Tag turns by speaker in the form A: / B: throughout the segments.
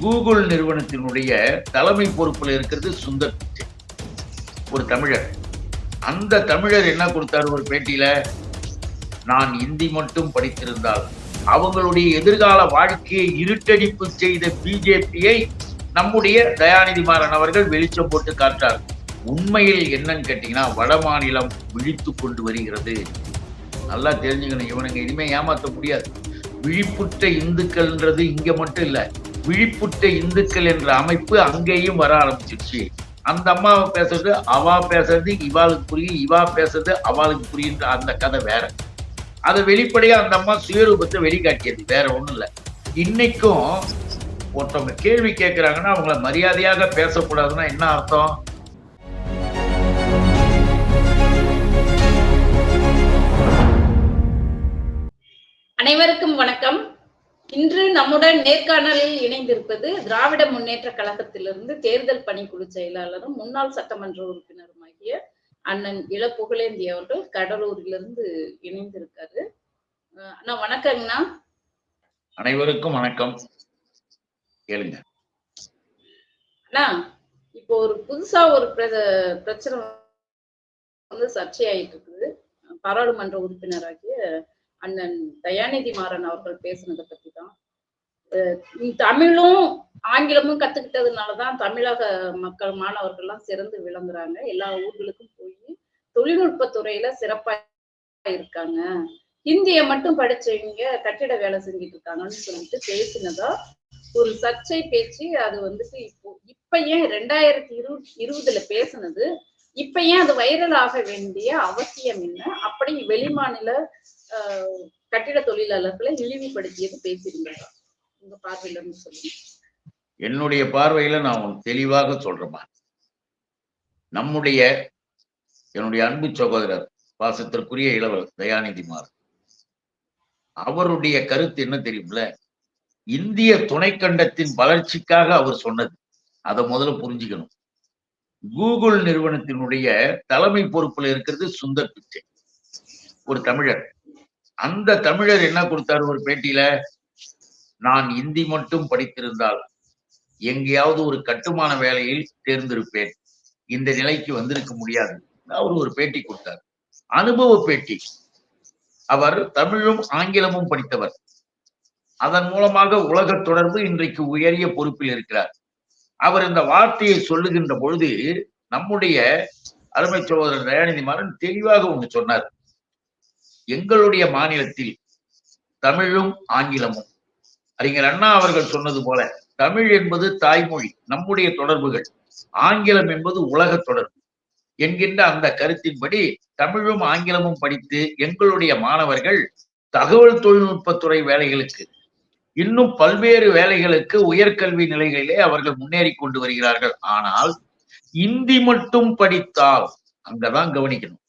A: Google நிறுவனத்தினுடைய தலைமை பொறுப்பில் இருக்கிறது சுந்தர் பிச்சை. ஒரு தமிழர். அந்த தமிழர் என்ன கொடுத்தாரு ஒரு பேட்டியில? நான் இந்தி மட்டும் படித்திருந்தால் அவங்களுடைய எதிர்கால வாழ்க்கையை இருட்டடிப்பு செய்த பிஜேபியை நம்முடைய தயாநிதி மாறன் அவர்கள் வெளிச்சம் போட்டு காட்டார் உண்மையில் என்னன்னு கேட்டீங்கன்னா வட மாநிலம் விழித்து கொண்டு வருகிறது. நல்லா தெரிஞ்சுக்கணும் இவனுங்க. இனிமே ஏமாற்ற முடியாது. விழிப்புற்ற இந்துக்கள்ன்றது இங்க மட்டும் இல்லை. விழிப்புற்ற இந்துக்கள் என்ற அமைப்பு அங்கேயும் வர ஆரம்பிச்சிருச்சு. அந்த அம்மாவை பேசுறது அவா பேசுறது இவாளுக்கு புரியும் இவா பேசுறது அவளுக்கு புரியுன்ற அந்த கதை வேற. அதை வெளிப்படையா அந்த அம்மா சுயரூபத்தை வெளிக்காட்டியது வேற ஒண்ணும் இல்லை. இன்னைக்கும் ஒருத்தவங்க கேள்வி கேட்கிறாங்கன்னா அவங்கள மரியாதையாக பேசக்கூடாதுன்னா என்ன அர்த்தம்?
B: அனைவருக்கும் வணக்கம். இன்று நம்முடன் நேர்காணலில் இணைந்திருப்பது திராவிட முன்னேற்ற கழகத்திலிருந்து தேர்தல் பணிக்குழு செயலாளரும் முன்னாள் சட்டமன்ற உறுப்பினருமாகிய அண்ணன் இள புகழேந்தி அவர்கள் கடலூரிலிருந்து இணைந்திருக்காரு. அண்ணா வணக்கங்கண்ணா.
A: அனைவருக்கும் வணக்கம். கேளுங்க.
B: அண்ணா இப்போ ஒரு புதுசா ஒரு பிர- பிரச்சனை வந்து சர்ச்சையாயிட்டு இருக்குது. பாராளுமன்ற உறுப்பினராகிய அண்ணன் தயாநிதி மாறன் அவர்கள் பேசுனதை பத்தி தான் தமிழும் ஆங்கிலமும் கத்துக்கிட்டதுனாலதான் தமிழக மக்கள் மாணவர்கள்லாம் சிறந்து விளங்குறாங்க. எல்லா ஊர்களுக்கும் போய் தொழில்நுட்ப துறையில சிறப்பா இருக்காங்க. ஹிந்தியை மட்டும் படிச்சவங்க கட்டிட வேலை செஞ்சுட்டு இருக்காங்கன்னு சொல்லிட்டு பேசினதா ஒரு சர்ச்சை பேச்சு. அது வந்துட்டு இப்போ இப்ப ஏன் ரெண்டாயிரத்தி இரு இருபதுல பேசுனது இப்ப ஏன் அது வைரல் ஆக வேண்டிய அவசியம் என்ன? அப்படி வெளிமாநில கட்டிட தொழிலாளர்களை இழிவுபடுத்தியது பேசியிருந்தாரா உங்க பார்வையில சொல்லுங்க.
A: என்னுடைய பார்வையில நான் தெளிவாக சொல்றேம்மா நம்முடைய என்னுடைய அன்பு சகோதரர் பாசத்திற்குரிய இளவர் தயாநிதிமார். அவருடைய கருத்து என்ன தெரியும்ல? இந்திய துணைக்கண்டத்தின் வளர்ச்சிக்காக அவர் சொன்னது. அதை முதல்ல புரிஞ்சுக்கணும். கூகுள் நிறுவனத்தினுடைய தலைமை பொறுப்புல இருக்கிறது சுந்தர் பிச்சை. ஒரு தமிழர். அந்த தமிழர் என்ன கொடுத்தாரு ஒரு பேட்டியில? நான் இந்தி மட்டும் படித்திருந்தால் எங்கேயாவது ஒரு கட்டுமான வேலையில் தேர்ந்திருப்பேன். இந்த நிலைக்கு வந்திருக்க முடியாது. அவர் ஒரு பேட்டி கொடுத்தார். அனுபவ பேட்டி. அவர் தமிழும் ஆங்கிலமும் படித்தவர். அதன் மூலமாக உலக தொடர்பு இன்றைக்கு உயரிய பொறுப்பில் இருக்கிறார். அவர் இந்த வார்த்தையை சொல்லுகின்ற பொழுது நம்முடைய அருமை சகோதரர் தயாநிதி மாறன் தெளிவாக ஒன்று சொன்னார். எங்களுடைய மாநிலத்தில் தமிழும் ஆங்கிலமும். அறிஞர் அண்ணா அவர்கள் சொன்னது போல தமிழ் என்பது தாய்மொழி நம்முடைய தொடர்புகள். ஆங்கிலம் என்பது உலக தொடர்பு. என்கின்ற அந்த கருத்தின்படி தமிழும் ஆங்கிலமும் படித்து எங்களுடைய மாணவர்கள் தகவல் தொழில்நுட்பத்துறை வேலைகளுக்கு இன்னும் பல்வேறு வேலைகளுக்கு உயர்கல்வி நிலைகளிலே அவர்கள் முன்னேறி கொண்டு வருகிறார்கள். ஆனால் இந்தி மட்டும் படித்தால் அங்கதான் கவனிக்கணும்.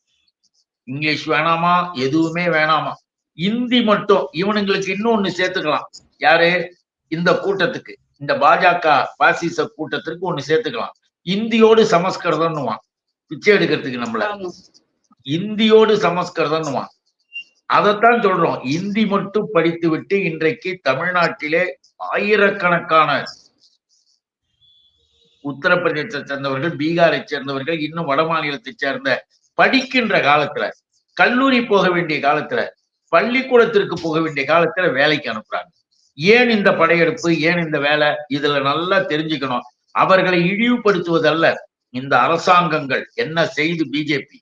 A: இங்கிலீஷ் வேணாமா? எதுவுமே வேணாமா? இந்தி மட்டும். இவனுங்களுக்கு இன்னொன்னு சேர்த்துக்கலாம். யாரு? இந்த கூட்டத்துக்கு. இந்த பாஜக பாசிச கூட்டத்திற்கு ஒண்ணு சேர்த்துக்கலாம். இந்தியோடு சமஸ்கிருதம்னுவான். பிச்சை எடுக்கிறதுக்கு நம்மள. இந்தியோடு சமஸ்கிருதம்னுவான். அதைத்தான் சொல்றோம். இந்தி மட்டும் படித்து விட்டு இன்றைக்கு தமிழ்நாட்டிலே ஆயிரக்கணக்கான உத்தரப்பிரதேசத்தை சேர்ந்தவர்கள் பீகாரை சேர்ந்தவர்கள் இன்னும் வட மாநிலத்தை சேர்ந்த படிக்கின்ற காலத்துல கல்லூரி போக வேண்டிய காலத்துல பள்ளிக்கூடத்திற்கு போக வேண்டிய காலத்துல வேலைக்கு அனுப்புறாங்க. ஏன் இந்த படையெடுப்பு ஏன் இந்த வேலை இதுல நல்லா தெரிஞ்சுக்கணும். அவர்களை இழிவுபடுத்துவதல்ல இந்த அரசாங்கங்கள் என்ன செய்து பிஜேபி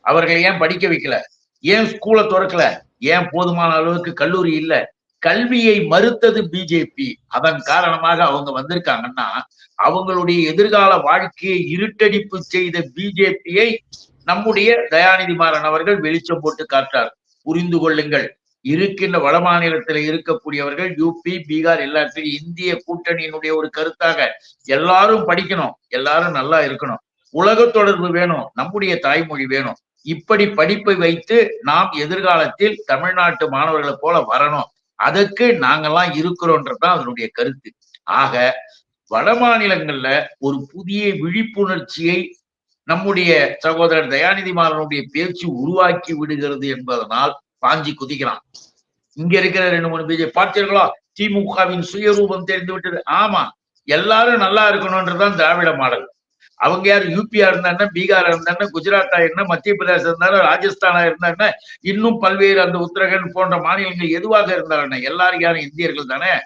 A: அவர்களை ஏன் படிக்க வைக்கல? ஏன் ஸ்கூலை திறக்கல? ஏன் போதுமான அளவுக்கு கல்லூரி இல்ல? கல்வியை மறுத்தது பிஜேபி அதன் காரணமாக அவங்க வந்திருக்காங்கன்னா அவங்களுடைய எதிர்கால வாழ்க்கையை இருட்டடிப்பு செய்த பிஜேபியை நம்முடைய தயாநிதி மாறன் அவர்கள் வெளிச்சம் போட்டு காட்டார் புரிந்து கொள்ளுங்கள். இருக்கின்ற வட மாநிலத்தில் இருக்கக்கூடியவர்கள் யூபி பீகார் எல்லாத்தையும் இந்திய கூட்டணியினுடைய ஒரு கருத்தாக எல்லாரும் படிக்கணும். எல்லாரும் நல்லா இருக்கணும். உலக தொடர்பு வேணும். நம்முடைய தாய்மொழி வேணும். இப்படி படிப்பை வைத்து நாம் எதிர்காலத்தில் தமிழ்நாட்டு மாணவர்களை போல வரணும். அதற்கு நாங்கெல்லாம் இருக்கிறோன்றதுதான் அதனுடைய கருத்து. ஆக வட மாநிலங்கள்ல ஒரு புதிய விழிப்புணர்ச்சியை நம்முடைய சகோதரர் தயாநிதி மாறனுடைய பேச்சு உருவாக்கி விடுகிறது என்பதனால் பாஞ்சி குதிக்கிறான். இங்க இருக்கிற ரெண்டு மூணு பிஜே பார்த்தீர்களா? திமுகவின் சுயரூபம் தெரிந்து விட்டது. ஆமா எல்லாரும் நல்லா இருக்கணும்ன்றதுதான் திராவிட மாடல். அவங்க யார் யூபியா இருந்தா பீகாரா இருந்தா குஜராத்தா என்ன மத்திய பிரதேசம் இருந்தாலும் ராஜஸ்தானா இருந்தா இன்னும் பல்வேறு அந்த உத்தரகண்ட் போன்ற மாநிலங்கள் எதுவாக இருந்தாலும் எல்லாரும் யாரும் இந்தியர்கள் தானே?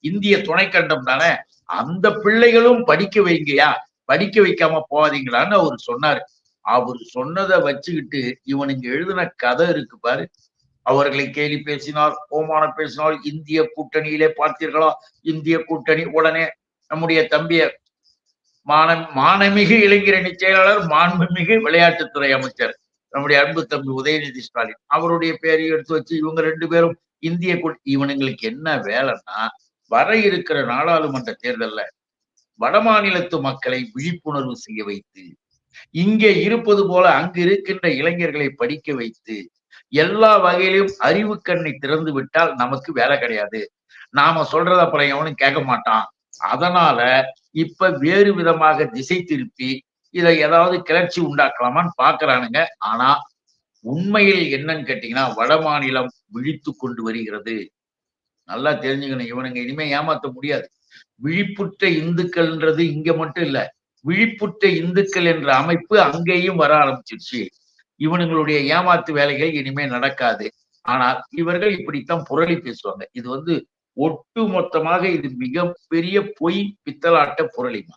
A: இந்திய துணைக்கண்டம் தானே? அந்த பிள்ளைகளும் படிக்க வைங்கயா படிக்க வைக்காம போகாதீங்களான்னு அவர் சொன்னாரு. அவர் சொன்னதை வச்சுக்கிட்டு இவனுங்க எழுதின கதை இருக்கு பாரு. அவர்களை கேலி பேசினால் ஓமான பேசினால் இந்திய கூட்டணியிலே பார்த்தீர்களா? இந்திய கூட்டணி உடனே நம்முடைய தம்பிய மான மானமிகு இளைஞரணி செயலாளர் மாண்புமிகு விளையாட்டுத்துறை அமைச்சர் நம்முடைய அன்பு தம்பி உதயநிதி ஸ்டாலின். அவருடைய பேரையும் எடுத்து வச்சு இவங்க ரெண்டு பேரும் இந்திய இவனுங்களுக்கு என்ன வேலைன்னா வர இருக்கிற நாடாளுமன்ற தேர்தல்ல வடமாநிலத்து மக்களை விழிப்புணர்வு செய்ய வைத்து இங்கே இருப்பது போல அங்கு இருக்கின்ற இளைஞர்களை படிக்க வைத்து எல்லா வகையிலும் அறிவு கண்ணை திறந்து விட்டால் நமக்கு வேலை கிடையாது. நாம சொல்றத அப்புறம் எவனும் கேட்க மாட்டான். அதனால இப்ப வேறு விதமாக திசை திருப்பி இதை ஏதாவது கிளர்ச்சி உண்டாக்கலாமான்னு பாக்குறானுங்க ஆனா உண்மையில் என்னன்னு கேட்டீங்கன்னா வட மாநிலம் விழித்து கொண்டு வருகிறது. நல்லா தெரிஞ்சுக்கணும். இவனுங்க இனிமே ஏமாத்த முடியாது. விழிப்புற்ற இந்துக்கள்ன்றது இங்க மட்டும் இல்ல விழிப்புற்ற இந்துக்கள் என்ற அமைப்பு அங்கேயும் வர ஆரம்பிச்சிருச்சு. இவனுங்களுடைய ஏமாத்து வேலைகள் இனிமே நடக்காது. ஆனால் இவர்கள் இப்படித்தான் புரளி பேசுவாங்க. இது வந்து ஒட்டு மொத்தமாக இது மிகப்பெரிய பொய் பித்தலாட்ட புரளிமா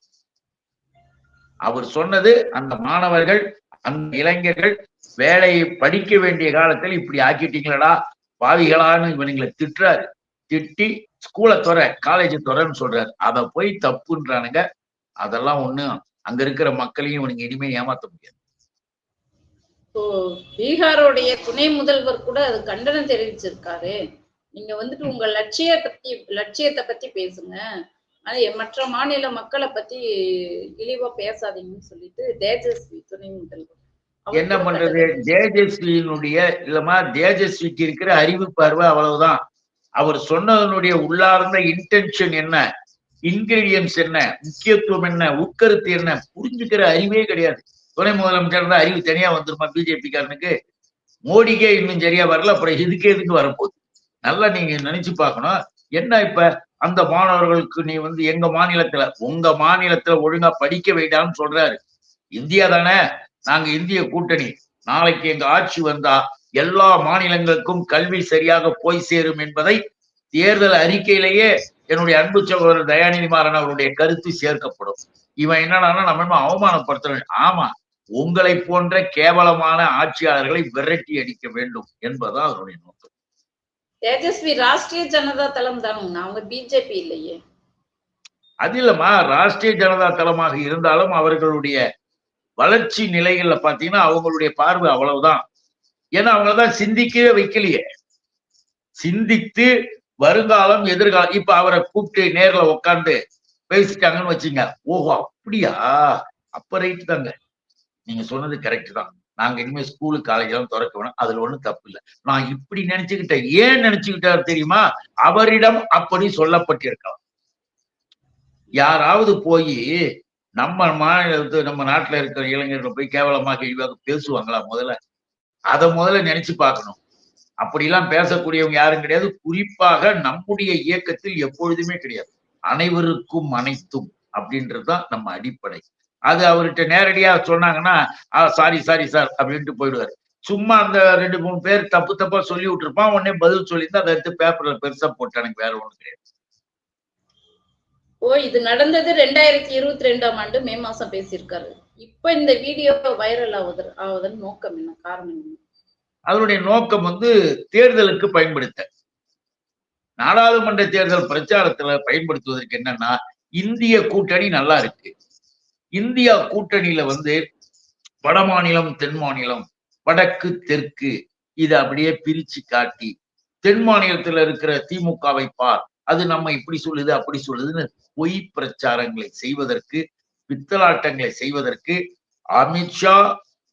A: அவர் சொன்னது அந்த மாணவர்கள் அந்த இளைஞர்கள் வேலையை படிக்க வேண்டிய காலத்தில் இப்படி ஆக்கிட்டீங்களடா பாவிகளான்னு இவனுங்களை திட்டுறாரு. திட்டி ஸ்கூலை துற காலேஜ் துறன்னு சொல்றாரு. அதை போய் தப்புன்றானுங்க. அதெல்லாம் ஒண்ணும் அங்க இருக்கிற மக்களையும் இவனுங்க இனிமே ஏமாத்த முடியாது.
B: பீகாரோடைய துணை முதல்வர் கூட அது கண்டனம் தெரிவிச்சிருக்காரு. நீங்க வந்துட்டு உங்க லட்சிய பத்தி லட்சியத்தை பத்தி பேசுங்க. ஆனா மற்ற மாநில மக்களை பத்தி இழிவா பேசாதீங்கன்னு சொல்லிட்டு தேஜஸ்வி துணை முதல்வர்.
A: என்ன பண்றது? தேஜஸ்வியினுடைய இல்லமா தேஜஸ்விக்கு இருக்கிற அறிவு பார்வை அவ்வளவுதான். அவர் சொன்னதனுடைய உள்ளார்ந்த இன்டென்ஷன் என்ன? இன்கிரீடியன்ஸ் என்ன? முக்கியத்துவம் என்ன? உட்கருத்து என்ன? புரிஞ்சுக்கிற அறிவே கிடையாது. துணை முதலமைச்சர் தான் அறிவு தனியா வந்துருமா பிஜேபிக்காரனுக்கு மோடிக்கே இன்னும் சரியா வரல அப்புறம் இதுக்கு எதுக்கு வரப்போகுது. நல்லா நீங்க நினைச்சு பார்க்கணும். என்ன இப்ப? அந்த மாணவர்களுக்கு நீ வந்து எங்க மாநிலத்துல உங்க மாநிலத்துல ஒழுங்கா படிக்க வைடான்னு சொல்றாரு. இந்தியா தானே? நாங்க இந்திய கூட்டணி. நாளைக்கு எங்க ஆட்சி வந்தா எல்லா மாநிலங்களுக்கும் கல்வி சரியாக போய் சேரும் என்பதை தேர்தல் அறிக்கையிலேயே என்னுடைய அன்பு சகோதரர் தயாநிதி மாறன் அவருடைய கருத்து சேர்க்கப்படும். இவன் என்னன்னா நம்ம இன்னும் அவமானப்படுத்துறோம் ஆமா உங்களை போன்ற கேவலமான ஆட்சியாளர்களை விரட்டி அடிக்க வேண்டும் என்பதுதான் அவருடைய நோக்கம்.
B: தேஜஸ்வி ராஷ்டிரிய ஜனதா தளம் தானுங்க. அவங்க பிஜேபி இல்லையே.
A: அது இல்லம்மா ராஷ்டிரிய ஜனதா தளமாக இருந்தாலும் அவர்களுடைய வளர்ச்சி நிலைகள்ல பாத்தீங்கன்னா அவங்களுடைய பார்வை அவ்வளவுதான். ஏன்னா அவங்களதான் சிந்திக்கவே வைக்கலையே. சிந்தித்து வருங்காலம் எதிர்காலம் இப்ப அவரை கூப்பிட்டு நேர்ல உட்காந்து பேசிட்டாங்கன்னு வச்சுங்க ஓஹோ அப்படியா? அப்ப ரைட் தாங்க. நீங்க சொன்னது கரெக்ட் தான். நாங்க இனிமே ஸ்கூலு காலேஜ் எல்லாம் திறக்க வேணும். அதுல ஒண்ணும் தப்பு இல்லை. நான் இப்படி நினைச்சுக்கிட்டேன். ஏன் நினைச்சுக்கிட்டாரு தெரியுமா? அவரிடம் அப்படி சொல்லப்பட்டிருக்கலாம். யாராவது போய் நம்ம மாநிலத்து நம்ம நாட்டுல இருக்கிற இளைஞர்கள் போய் கேவலமாக இழிவாக பேசுவாங்களா முதல்ல? அதை முதல்ல நினைச்சு பார்க்கணும். அப்படிலாம் பேசக்கூடியவங்க யாரும் கிடையாது. குறிப்பாக நம்முடைய இயக்கத்தில் எப்பொழுதுமே கிடையாது. அனைவருக்கும் அனைத்தும் அப்படின்றதுதான் நம்ம அடிப்படை. அது அவர்கிட்ட நேரடியா சொன்னாங்கன்னா சாரி சாரி சார் அப்படின்ட்டு போயிடுவாரு. சும்மா அந்த ரெண்டு மூணு பேர் தப்பு தப்பா சொல்லி விட்டுருப்பான். உடனே பதில் சொல்லிருந்தா அதை எடுத்து பேப்பர்ல பெருசா போட்டானுங்க வேற ஒண்ணு கிடையாது.
B: ஓ இது நடந்தது ரெண்டாயிரத்தி இருபத்தி ரெண்டாம் ஆண்டு மே மாசம் பேசியிருக்காரு. இப்ப இந்த வீடியோ வைரல் ஆகுது ஆகுதுன்னு நோக்கம் என்ன? காரணம் என்ன?
A: அதனுடைய நோக்கம் வந்து தேர்தலுக்கு பயன்படுத்த நாடாளுமன்ற தேர்தல் பிரச்சாரத்துல பயன்படுத்துவதற்கு என்னன்னா இந்திய கூட்டணி நல்லா இருக்கு. இந்தியா கூட்டணியில வந்து வட மாநிலம் தென் மாநிலம் வடக்கு தெற்கு இதை அப்படியே பிரிச்சு காட்டி தென் மாநிலத்துல இருக்கிற திமுகவை பார் அது நம்ம இப்படி சொல்லுது அப்படி சொல்லுதுன்னு பொய் பிரச்சாரங்களை செய்வதற்கு பித்தலாட்டங்களை செய்வதற்கு அமித்ஷா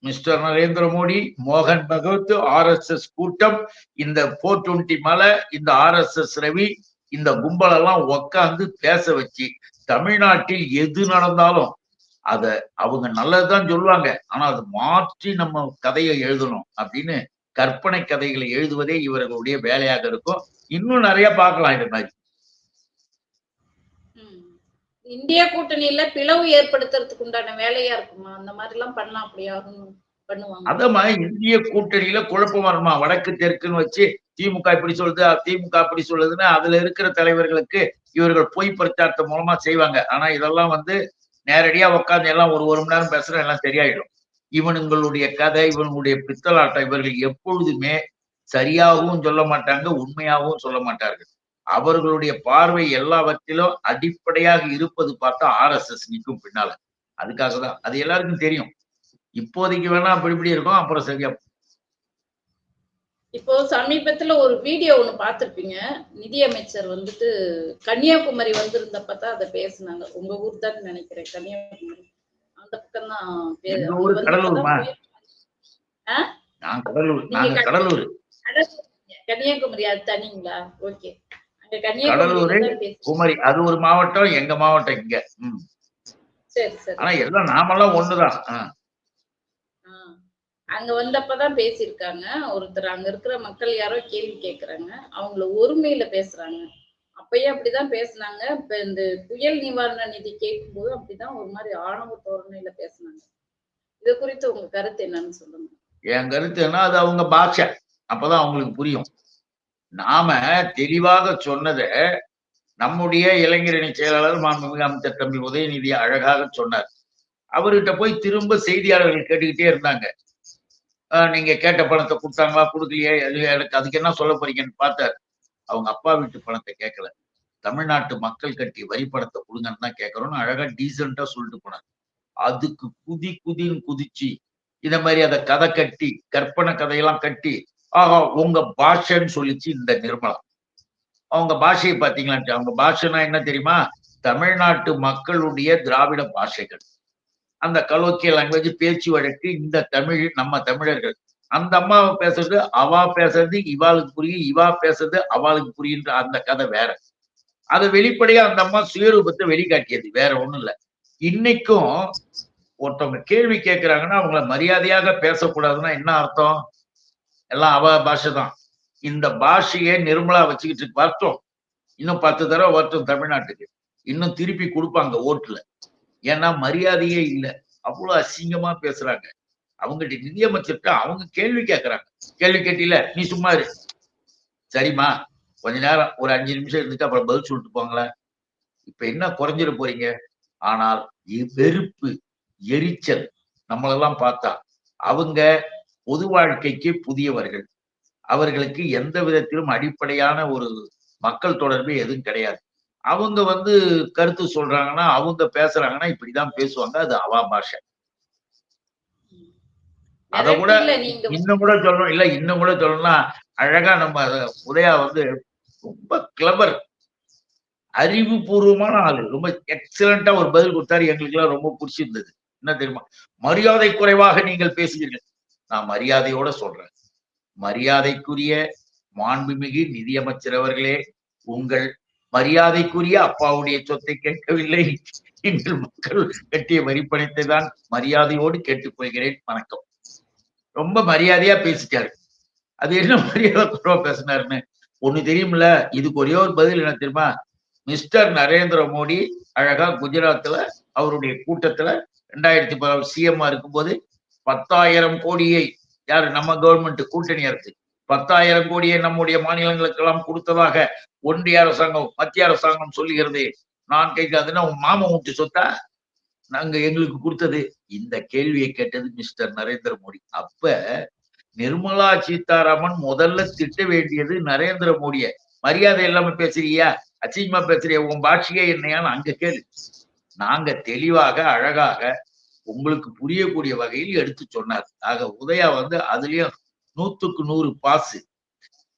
A: மிஸ்டர் நரேந்திர மோடி மோகன் பகவத் ஆர் எஸ் எஸ் கூட்டம் இந்த போர் டுவெண்ட்டி மலை இந்த ஆர் எஸ் எஸ் ரவி இந்த கும்பலெல்லாம் உக்காந்து பேச வச்சு தமிழ்நாட்டில் எது நடந்தாலும் அத அவங்க நல்லதுதான் சொல்லுவாங்க. ஆனா அது மாற்றி நம்ம கதையை எழுதணும் அப்படின்னு கற்பனை கதைகளை எழுதுவதே இவர்களுடைய வேலையாக இருக்கும். இன்னும் நிறைய பார்க்கலாம் இது மாதிரி.
B: இந்திய கூட்டணியில பிளவு ஏற்படுத்துறதுக்கு உண்டான வேலையா இருக்குமா? அந்த மாதிரி எல்லாம் பண்ணலாம் அப்படி பண்ணுவாங்க
A: அதம்மா இந்திய கூட்டணியில குழப்பம் வருமா? வடக்கு தெற்குன்னு வச்சு திமுக இப்படி சொல்லுது அ- திமுக அப்படி சொல்லுதுன்னா அதுல இருக்கிற தலைவர்களுக்கு இவர்கள் பொய் பிரச்சாரத்தை மூலமா செய்வாங்க. ஆனா இதெல்லாம் வந்து நேரடியா உட்கார்ந்து எல்லாம் ஒரு ஒரு மணி நேரம் பேசுறோம் எல்லாம் சரியாயிடும். இவனுங்களுடைய கதை இவனுடைய பித்தலாட்டம் இவர்கள் எப்பொழுதுமே சரியாகவும் சொல்ல மாட்டாங்க உண்மையாகவும் சொல்ல மாட்டார்கள். அவர்களுடைய பார்வை எல்லாவற்றிலும் அடிப்படையாக இருப்பது பார்த்தா ஆர்எஸ்எஸ் நிற்கும் பின்னால. அதுக்காக தான் அது எல்லாருக்கும் தெரியும். இப்போதைக்கு வேணா அப்படி இப்படி இருக்கும் அப்புறம் சரியா
B: இப்போ சமீபத்துல ஒரு வீடியோ ஒண்ணு பார்த்திருப்பீங்க. நிதியமைச்சர் வந்துட்டு கன்னியாகுமரி வந்திருந்தப்ப தான் அதை பேசுனாங்க. உங்க ஊர் தான் நினைக்கிறேன். கன்னியாகுமரி. அந்த பக்கம் தான்?
A: நான் கடலூர்.
B: நீங்க
A: கடலூர்.
B: கன்னியாகுமரி அது தனிங்களா? ஓகே.
A: கடலூரு, குமரி அது ஒரு மாவட்டம் எங்க மாவட்டம் இங்க. ஆனா எல்லாம் நாமெல்லாம் ஒண்ணுதான்.
B: அங்க வந்தப்பதான் பேசியிருக்காங்க. ஒருத்தர் அங்க இருக்கிற மக்கள் யாரோ கேள்வி கேக்குறாங்க. அவங்கள ஒருமையில பேசுறாங்க. அப்பயும் அப்படிதான் பேசுனாங்க. இப்ப இந்த புயல் நிவாரண நிதி கேட்கும்போது அப்படிதான் ஒரு மாதிரி ஆணவ தோரணையில பேசுனாங்க. இது குறித்து உங்க கருத்து என்னன்னு சொல்லுங்க.
A: என் கருத்து என்ன? அது அவங்க பாஷை அப்பதான் அவங்களுக்கு புரியும். நாம தெளிவாக சொன்னதை நம்முடைய இளைஞரணி செயலாளர் மாண்புமிகு அமைச்சர் தம்பி உதயநிதி அழகாக சொன்னார். அவர்கிட்ட போய் திரும்ப செய்தியாளர்கள் கேட்டுக்கிட்டே இருந்தாங்க. ஆஹ் நீங்க கேட்ட பணத்தை கொடுத்தாங்களா கொடுக்கலையே எனக்கு அதுக்கு என்ன சொல்ல போறீங்கன்னு பார்த்தார். அவங்க அப்பா வீட்டு பணத்தை கேட்கல. தமிழ்நாட்டு மக்கள் கட்டி வரி பணத்தை கொடுங்கன்னு தான் கேட்கறோம்னு அழகா டீசெண்டா சொல்லிட்டு போனார். அதுக்கு குதி குதின்னு குதிச்சு இந்த மாதிரி அதை கதை கட்டி கற்பனை கதையெல்லாம் கட்டி உங்க பாஷன்னு சொல்லிச்சு இந்த நிர்மலா. அவங்க பாஷையை பாத்தீங்களா அவங்க பாஷைனா என்ன தெரியுமா? தமிழ்நாட்டு மக்களுடைய திராவிட பாஷைகள். அந்த கலோக்கிய லாங்குவேஜ் பேச்சு வழக்கு இந்த தமிழ் நம்ம தமிழர்கள். அந்த அம்மாவை பேசுறது அவா பேசுறது இவாளுக்கு புரியும் இவா பேசுறது அவளுக்கு புரியுன்ற அந்த கதை வேற. அதை வெளிப்படையா அந்த அம்மா சுயரூபத்தை வெளிக்காட்டியது வேற ஒண்ணும் இல்ல. இன்னைக்கும் ஒருத்தவங்க கேள்வி கேட்கிறாங்கன்னா அவங்கள மரியாதையாக பேசக்கூடாதுன்னா என்ன அர்த்தம்? எல்லாம் அவ பாஷை தான் இந்த பாஷையை நிர்மலா வச்சுக்கிட்டு இருக்கு. இன்னும் பத்து தடவை வரட்டும் தமிழ்நாட்டுக்கு. இன்னும் திருப்பி கொடுப்பாங்க ஓட்டுல. ஏன்னா மரியாதையே இல்லை. அவ்வளவு அசிங்கமா பேசுறாங்க. அவங்ககிட்ட நிதியமைச்சர்கிட்ட அவங்க கேள்வி கேட்கறாங்க கேள்வி கேட்டில நீ சும்மா இரு. சரிம்மா. கொஞ்ச நேரம் ஒரு அஞ்சு நிமிஷம் இருந்துட்டு அப்புறம் பதில் சொல்லிட்டு போங்களேன் இப்ப என்ன குறைஞ்சிட போறீங்க? ஆனால் வெறுப்பு எரிச்சல் நம்மளெல்லாம் பார்த்தா அவங்க பொது வாழ்க்கைக்கு புதியவர்கள். அவர்களுக்கு எந்த விதத்திலும் அடிப்படையான ஒரு மக்கள் தொடர்பு எதுவும் கிடையாது. அவங்க வந்து கருத்து சொல்றாங்கன்னா அவங்க பேசுறாங்கன்னா இப்படிதான் பேசுவாங்க. அது அவா பாஷை. அத கூட இன்னும் கூட சொல்லணும். இல்ல இன்னும் கூட சொல்லணும்னா அழகா நம்ம உதயா வந்து ரொம்ப கிளவர் அறிவுபூர்வமான ஆளு. ரொம்ப எக்ஸலண்டா ஒரு பதில் கொடுத்தாரு. எங்களுக்கு எல்லாம் ரொம்ப பிடிச்சிருந்தது. என்ன தெரியுமா? மரியாதை குறைவாக நீங்கள் பேசுவீர்கள். நான் மரியாதையோட சொல்றேன். மரியாதைக்குரிய மாண்புமிகு நிதியமைச்சர் அவர்களே உங்கள் மரியாதைக்குரிய அப்பாவுடைய சொத்தை கேட்கவில்லை. எங்கள் மக்கள் கட்டிய வரிப்பணத்தை தான் மரியாதையோடு கேட்டுக்கொள்கிறேன் வணக்கம். ரொம்ப மரியாதையா பேசிட்டாரு. அது என்ன மரியாதை குறைவா பேசினாருன்னு ஒண்ணு தெரியுமில்ல? இதுக்கு ஒரே ஒரு பதில் என்ன தெரியுமா? மிஸ்டர் நரேந்திர மோடி அழகா குஜராத்ல அவருடைய கூட்டத்துல ரெண்டாயிரத்தி பதினாறு சிஎம்மா இருக்கும்போது பத்தாயிரம் கோடியை யாரு? நம்ம கவர்மெண்ட் கூட்டணி அரசு. பத்தாயிரம் கோடியை நம்முடைய மாநிலங்களுக்கெல்லாம் கொடுத்ததாக ஒன்றிய அரசாங்கம் மத்திய அரசாங்கம் சொல்லுகிறது. நான் கேட்காதுன்னா உன் மாமன் ஊட்டி சொத்தா? நாங்க எங்களுக்கு கொடுத்தது. இந்த கேள்வியை கேட்டது மிஸ்டர் நரேந்திர மோடி. அப்ப நிர்மலா சீதாராமன் முதல்ல திட்ட வேண்டியது நரேந்திர மோடிய. மரியாதை இல்லாம பேசுறியா? அசிங்கமா பேசுறியா? உன் பாட்சியே என்னையான்னு அங்க கேளு. நாங்க தெளிவாக அழகாக உங்களுக்கு புரியக்கூடிய வகையில் எடுத்து சொன்னார். ஆக உதயா வந்து அதுலயும் நூத்துக்கு நூறு பாசு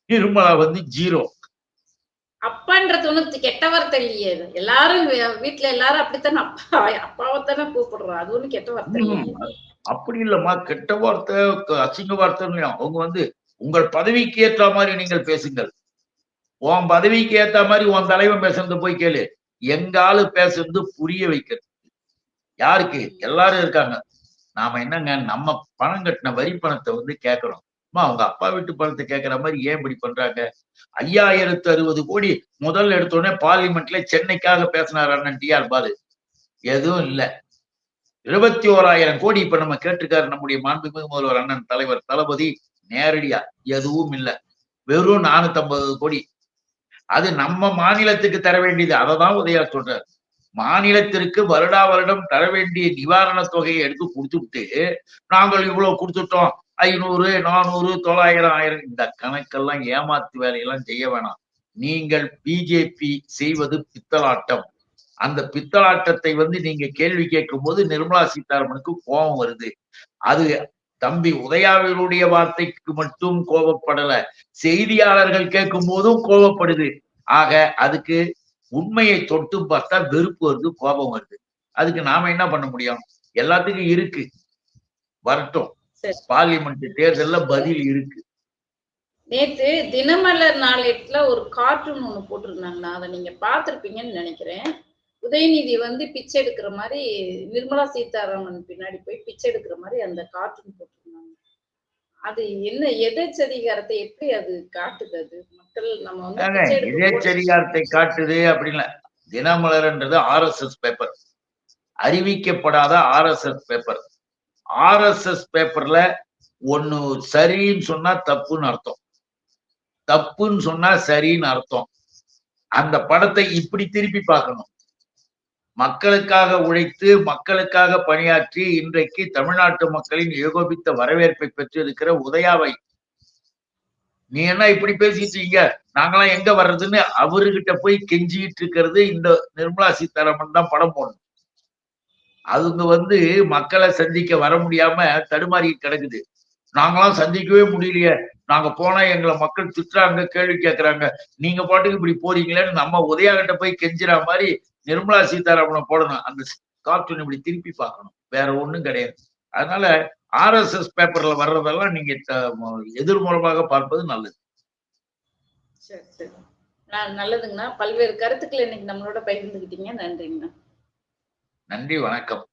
A: நிர்மலா வந்து ஜீரோ
B: அப்பான்றது ஒண்ணும் கெட்ட வார்த்தை இல்லையே. எல்லாரும் வீ- வீட்ல எல்லாரும் அப்படித்தானே அப்பா அப்பாவை தானே கூப்பிடுறோம் அது ஒண்ணும் கெட்ட வார்த்தை
A: அப்படி இல்லம்மா. கெட்ட வார்த்தை அசிங்க வார்த்தை அவங்க வந்து உங்கள் பதவிக்கு ஏற்ற மாதிரி நீங்கள் பேசுங்கள். உன் பதவிக்கு ஏத்த மாதிரி உன் தலைவன் பேசுறது போய் கேளு. எங்க ஆளு பேசுறது புரிய வைக்கிறது யாருக்கு? எல்லாரும் இருக்காங்க. நாம என்னங்க? நம்ம பணம் கட்டின வரி பணத்தை வந்து கேட்கணும். அம்மா அவங்க அப்பா வீட்டு பணத்தை கேட்கிற மாதிரி ஏன் இப்படி பண்றாங்க? ஐயாயிரத்து அறுபது கோடி முதல்ல எடுத்தோடனே பார்லிமெண்ட்ல சென்னைக்காக பேசினார் அண்ணன் டி ஆர் பாலு. எதுவும் இல்ல. இருபத்தி ஓராயிரம் கோடி இப்ப நம்ம கேட்டிருக்காரு நம்முடைய மாண்புமிகு முதல்வர் அண்ணன் தலைவர் தளபதி நேரடியா. எதுவும் இல்ல. வெறும் நானூத்தி ஐம்பது கோடி. அது நம்ம மாநிலத்துக்கு தர வேண்டியது. அதை தான் உதயா சொல்றாரு. மாநிலத்திற்கு வருடா வருடம் தர வேண்டிய நிவாரணத் தொகையை எடுத்து கொடுத்துட்டு நாங்கள் இவ்வளவு கொடுத்துட்டோம். ஐநூறு நானூறு தொள்ளாயிரம் ஆயிரம். இந்த கணக்கெல்லாம் ஏமாத்து வேலையெல்லாம் செய்ய வேணாம். நீங்கள் பிஜேபி செய்வது பித்தலாட்டம். அந்த பித்தலாட்டத்தை வந்து நீங்க கேள்வி கேட்கும் போது நிர்மலா சீதாராமனுக்கு கோபம் வருது. அது தம்பி உதயாவினுடைய வார்த்தைக்கு மட்டும் கோபப்படல. செய்தியாளர்கள் கேட்கும் போதும் கோபப்படுது. ஆக அதுக்கு உண்மையை தொட்டு பார்த்தா வெறுப்பு வருது கோபம் வருது. அதுக்கு நாம என்ன பண்ண முடியும்? எல்லாத்துக்கும் இருக்கு. வரட்டும்.
B: சரி.
A: பார்லிமெண்ட் தேர்தல்ல பதில் இருக்கு.
B: நேத்து தினமலர் நாளேட்டுல ஒரு கார்ட்டூன் ஒண்ணு போட்டிருந்தாங்கண்ணா. அதை நீங்க பார்த்திருப்பீங்கன்னு நினைக்கிறேன். உதயநிதி வந்து பிச்சை எடுக்கிற மாதிரி நிர்மலா சீதாராமன் பின்னாடி போய் பிச்சை எடுக்கிற மாதிரி அந்த கார்ட்டூன் போட்டிருந்தாங்க. அது என்ன எதச்சதிகாரத்தை எப்படி அது காட்டுது அது? மக்கள் நம்ம வந்து
A: செடிகாரத்தை காட்டுது அப்படின்ல தினமலர்ன்றது ஆர்எஸ்எஸ் பேப்பர். அறிவிக்கப்படாத ஆர்எஸ்எஸ் பேப்பர். ஆர்எஸ்எஸ் பேப்பர்ல ஒண்ணு சரின்னு சொன்னா தப்புன்னு அர்த்தம். தப்புன்னு சொன்னா சரின்னு அர்த்தம். அந்த படத்தை இப்படி திருப்பி பார்க்கணும். மக்களுக்காக உழைத்து மக்களுக்காக பணியாற்றி இன்றைக்கு தமிழ்நாட்டு மக்களின் ஏகோபித்த வரவேற்பை பெற்றிருக்கிற உதயாவை. நீ என்ன இப்படி பேசிட்டீங்க நாங்களாம் எங்க வர்றதுன்னு அவர்கிட்ட போய் கெஞ்சிட்டு இருக்கிறது இந்த நிர்மலா சீதாராமன் தான் படம் போடணும். அவங்க வந்து மக்களை சந்திக்க வர முடியாம தடுமாறி கிடக்குது. நாங்களாம் சந்திக்கவே முடியலையே. நாங்க போனா எங்களை மக்கள் திட்டுறாங்க கேள்வி கேட்கறாங்க நீங்க பாட்டுக்கு இப்படி போறீங்களேன்னு நம்ம உதயா கிட்ட போய் கெஞ்சுற மாதிரி நிர்மலா சீதாராமனை போடணும். அந்த கார்ட்டூன் இப்படி திருப்பி பார்க்கணும். வேற ஒண்ணும் கிடையாது. அதனால ஆர்எஸ்எஸ் பேப்பர்ல வர்றதெல்லாம் நீங்க த- எதிர்முறமாக பார்ப்பது நல்லது.
B: சரி சரி. நல்லதுங்கண்ணா. பல்வேறு கருத்துக்களை இன்னைக்கு நம்மளோட பகிர்ந்துக்கிட்டீங்க நன்றிங்கண்ணா.
A: நன்றி வணக்கம்.